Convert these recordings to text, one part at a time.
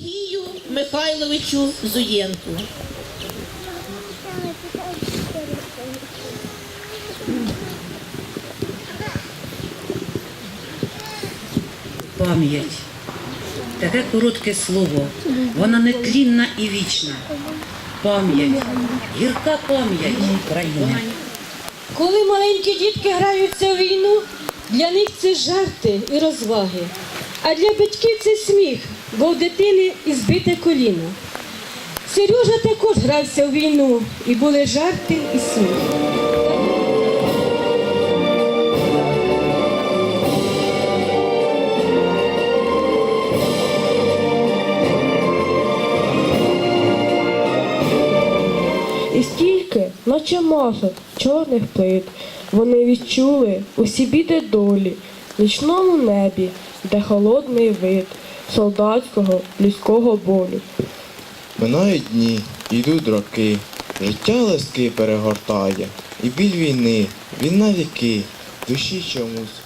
Сергію Михайловичу Зуєнку. Пам'ять. Таке коротке слово. Вона нетлінна і вічна. Пам'ять. Гірка пам'ять України. Коли маленькі дітки граються в війну, для них це жарти і розваги. А для батьків це сміх, бо в дитини і збите коліно. Сережа також грався в війну, і були жарти і сміх. І стільки, наче маса чорних плит, вони відчули усі біди долі, в нічному небі, де холодний вид солдатського людського болю. Минають дні, йдуть роки, життя листки перегортає, і біль війни, він на віки, душі чомусь.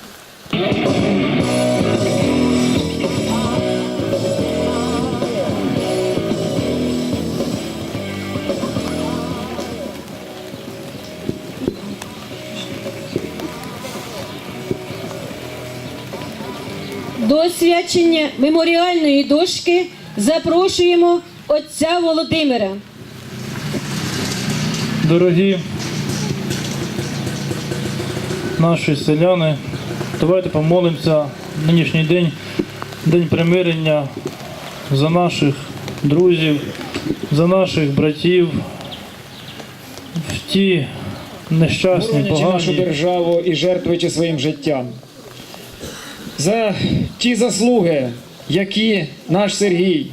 До освячення меморіальної дошки запрошуємо отця Володимира. Дорогі наші селяни, давайте помолимося нинішній день, день примирення за наших друзів, за наших братів в ті нещасні, боронячи нашу погані. державу і жертвуючи своїм життям. За ті заслуги, які наш Сергій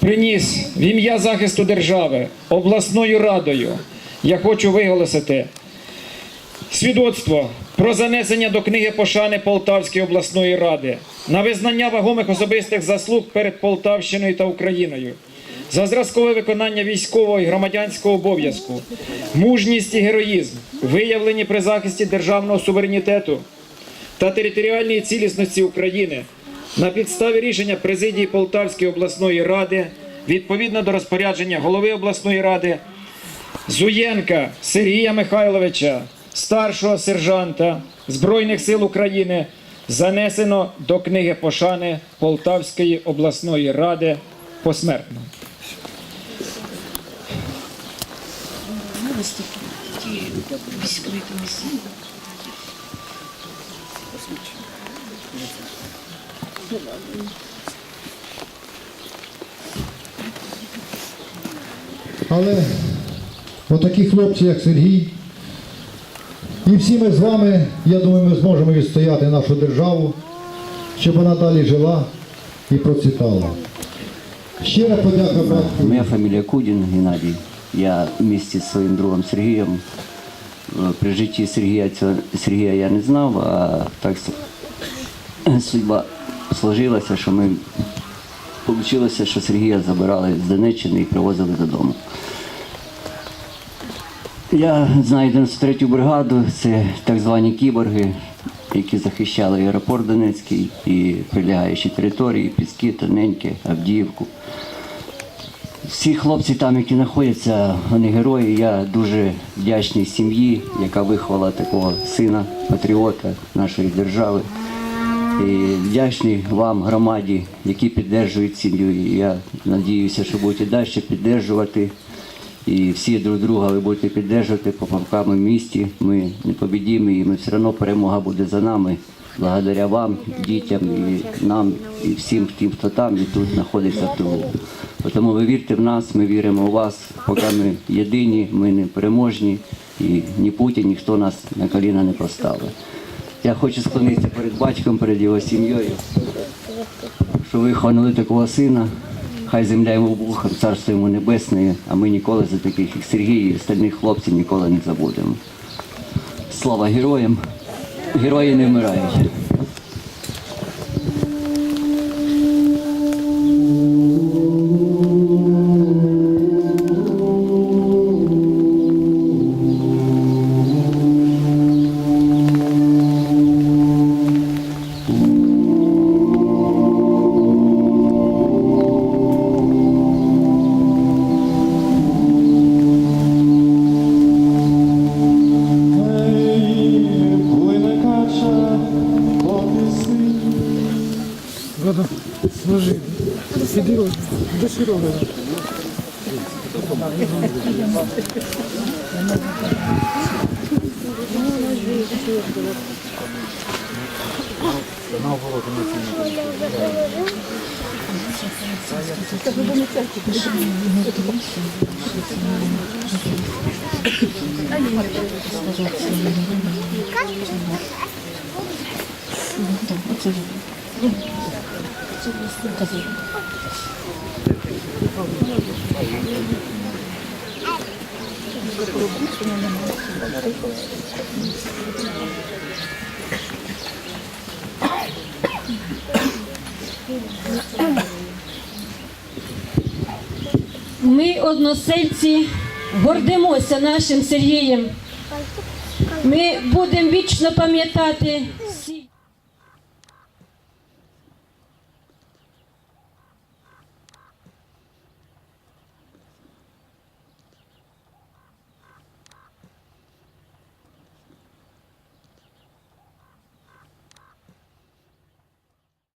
приніс в ім'я захисту держави обласною радою, я хочу виголосити свідоцтво про занесення до книги пошани Полтавської обласної ради на визнання вагомих особистих заслуг перед Полтавщиною та Україною. За зразкове виконання військового і громадянського обов'язку, мужність і героїзм, виявлені при захисті державного суверенітету та територіальної цілісності України на підставі рішення президії Полтавської обласної ради відповідно до розпорядження голови обласної ради Зуєнка Сергія Михайловича, старшого сержанта Збройних сил України, занесено до книги пошани Полтавської обласної ради посмертно. Але отакі хлопці, як Сергій, і всі ми з вами, я думаю, ми зможемо відстояти нашу державу, щоб вона далі жила і процвітала. Щира подяка братку. Моя фамилия Кудин Геннадий. Я вместе с своим другом Сергеем. Э, При житті Сергія, цього- Сергія я не знав, а так судьба сложилася, що ми вийшло, що Сергія забирали з Донеччини і привозили додому. Я знаю 93-ю бригаду, це так звані кіборги, які захищали аеропорт Донецький і прилягаючі території, Піски, Тоненьке, Авдіївку. Всі хлопці там, які знаходяться, вони герої. Я дуже вдячний сім'ї, яка виховала такого сина, патріота нашої держави. І вдячний вам, громаді, які підтримують сім'ю. І я надіюся, що будете далі підтримувати. І всі друг друга ви будете підтримувати по в місті. Ми непобідімі, і ми все одно перемога буде за нами. Благодаря вам, дітям, і нам, і всім тим, хто там і тут знаходиться в тилу. Тому ви вірте в нас, ми віримо у вас, поки ми єдині, ми не переможні, і ні Путін, ніхто нас на коліна не поставить. Я хочу склонитися перед батьком, перед його сім'єю, що виховали такого сина. Хай земля йому Богом, царство йому небесне, а ми ніколи за таких, як Сергій і остальних хлопців ніколи не забудемо. Слава героям! Герої не вмирають. Оце ми, односельці, гордимося нашим Сергієм. Ми будемо вічно пам'ятати